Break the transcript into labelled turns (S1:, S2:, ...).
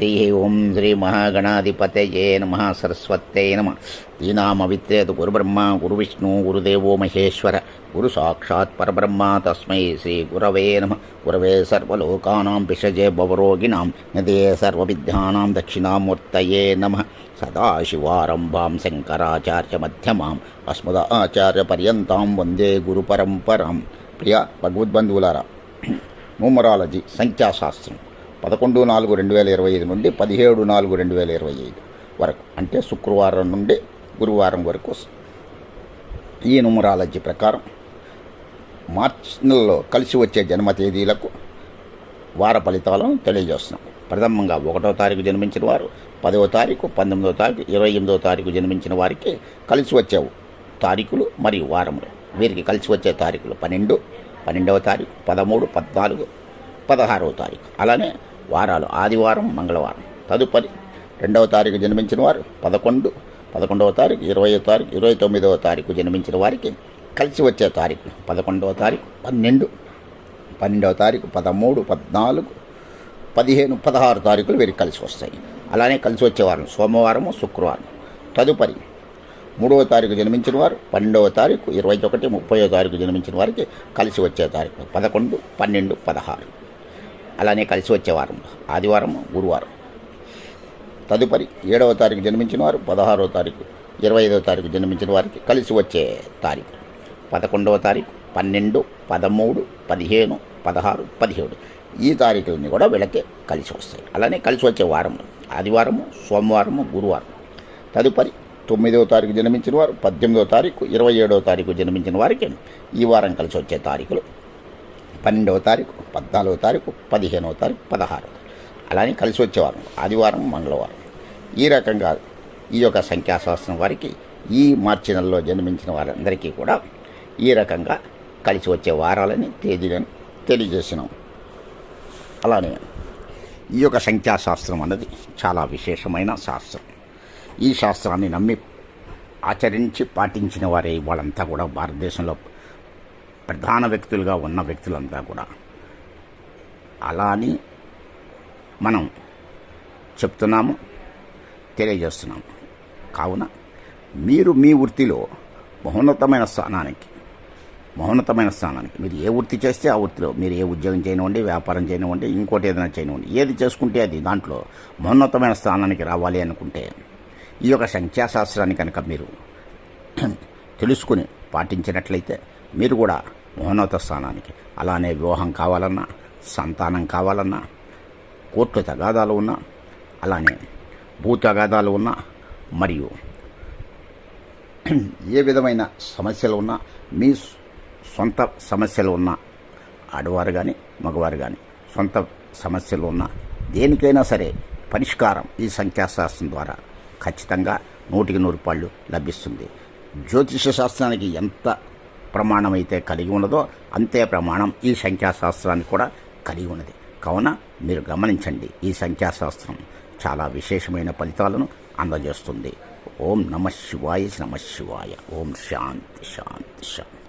S1: హరి ఓం శ్రీ మహాగణాధిపతయే నమ సరస్వతే నమ ఈ నామ విత్తేదు గురుబ్రహ్మ గురు విష్ణు గురుదేవో మహేశ్వర గురు సాక్షాత్ పరబ్రహ్మ తస్మై శ్రీ గురవే నమ గురవే సర్వలోకానాం పిషజే భవరోగిణాం నిదే సర్వవిద్యానాం దక్షిణామూర్తయే నమ సదాశివారంభాం శంకరాచార్యమధ్యమాం అస్మదాచార్యపర్యంతం వందే గురు పరంపరాం ప్రియ భగవద్బంధువులారా న్యూమరాలజీ సంఖ్యాశాస్త్రం పదకొండు నాలుగు రెండు వేల ఇరవై ఐదు నుండి పదిహేడు నాలుగు రెండు వేల ఇరవై ఐదు వరకు అంటే శుక్రవారం నుండి గురువారం వరకు ఈ నుమరాలజీ ప్రకారం మార్చ్ నెలలో కలిసి వచ్చే జన్మ తేదీలకు వార ఫలితాలను తెలియజేస్తున్నాం ప్రథమంగా ఒకటో తారీఖు జన్మించిన వారు పదవ తారీఖు పంతొమ్మిదో తారీఖు ఇరవై ఎనిమిదో తారీఖు జన్మించిన వారికి కలిసి వచ్చే తారీఖులు మరియు వారములు వీరికి కలిసి వచ్చే తారీఖులు పన్నెండు పన్నెండవ తారీఖు పదమూడు పద్నాలుగు పదహారవ తారీఖు అలానే వారాలు ఆదివారం మంగళవారం తదుపరి రెండవ తారీఖు జన్మించిన వారు పదకొండు పదకొండవ తారీఖు ఇరవై తారీఖు ఇరవై తొమ్మిదవ తారీఖు జన్మించిన వారికి కలిసి వచ్చే తారీఖు పదకొండవ తారీఖు పన్నెండు పన్నెండవ తారీఖు పదమూడు పద్నాలుగు పదిహేను పదహారు తారీఖులు వీరికి కలిసి వస్తాయి అలానే కలిసి వచ్చేవారం సోమవారము శుక్రవారం తదుపరి మూడవ తారీఖు జన్మించిన వారు పన్నెండవ తారీఖు ఇరవై ఒకటి ముప్పై తారీఖు జన్మించిన వారికి కలిసి వచ్చే తారీఖు పదకొండు పన్నెండు పదహారు అలానే కలిసి వచ్చే వారంలో ఆదివారం గురువారం తదుపరి ఏడవ తారీఖు జన్మించిన వారు పదహారవ తారీఖు ఇరవై ఐదవ తారీఖు జన్మించిన వారికి కలిసి వచ్చే తారీఖు పదకొండవ తారీఖు పన్నెండు పదమూడు పదిహేను పదహారు పదిహేడు ఈ తారీఖులన్నీ కూడా వీళ్ళకి కలిసి వస్తాయి అలానే కలిసి వచ్చే వారము ఆదివారము సోమవారము గురువారం తదుపరి తొమ్మిదవ తారీఖు జన్మించిన వారు పద్దెనిమిదవ తారీఖు ఇరవై ఏడవ తారీఖు జన్మించిన వారికి ఈ వారం కలిసి వచ్చే తారీఖులు పన్నెండవ తారీఖు పద్నాలుగో తారీఖు పదిహేనవ తారీఖు పదహారవ అలానే కలిసి వచ్చేవారం ఆదివారం మంగళవారం ఈ రకంగా ఈ యొక్క సంఖ్యాశాస్త్రం వారికి ఈ మార్చి నెలలో జన్మించిన వారందరికీ కూడా ఈ రకంగా కలిసి వచ్చే వారాలని తేదీలను తెలియజేసినాం అలానే ఈ యొక్క సంఖ్యాశాస్త్రం అన్నది చాలా విశేషమైన శాస్త్రం ఈ శాస్త్రాన్ని నమ్మి ఆచరించి పాటించిన వారే వాళ్ళంతా కూడా భారతదేశంలో ప్రధాన వ్యక్తులుగా ఉన్న వ్యక్తులంతా కూడా అలా అని మనం చెప్తున్నాము తెలియజేస్తున్నాము కావున మీరు మీ వృత్తిలో మహోన్నతమైన స్థానానికి మహోన్నతమైన స్థానానికి మీరు ఏ వృత్తి చేస్తే ఆ వృత్తిలో మీరు ఏ ఉద్యోగం చేయనివ్వండి వ్యాపారం చేయనివ్వండి ఇంకోటి ఏదైనా చేయనివ్వండి ఏది చేసుకుంటే అది దాంట్లో మహోన్నతమైన స్థానానికి రావాలి అనుకుంటే ఈ యొక్క సంఖ్యాశాస్త్రాన్ని కనుక మీరు తెలుసుకుని పాటించినట్లయితే మీరు కూడా మోహనోత్తర స్థానానికి అలానే వివాహం కావాలన్నా సంతానం కావాలన్నా కోర్టు తగాదాలు ఉన్నా అలానే భూ తగాదాలు ఉన్నా మరియు ఏ విధమైన సమస్యలు ఉన్నా మీ సొంత సమస్యలు ఉన్నా ఆడవారు కానీ మగవారు కానీ సొంత సమస్యలు ఉన్నా దేనికైనా సరే పరిష్కారం ఈ సంఖ్యాశాస్త్రం ద్వారా ఖచ్చితంగా నూటికి నూరు రూపాయలు లభిస్తుంది జ్యోతిష శాస్త్రానికి ఎంత ప్రమాణం అయితే కలిగి ఉన్నదో అంతే ప్రమాణం ఈ సంఖ్యాశాస్త్రాన్ని కూడా కలిగి ఉన్నది కావున మీరు గమనించండి ఈ సంఖ్యాశాస్త్రం చాలా విశేషమైన ఫలితాలను అందజేస్తుంది ఓం నమ శివాయ నమ శివాయ ఓం శాంతి శాంతి శాంతి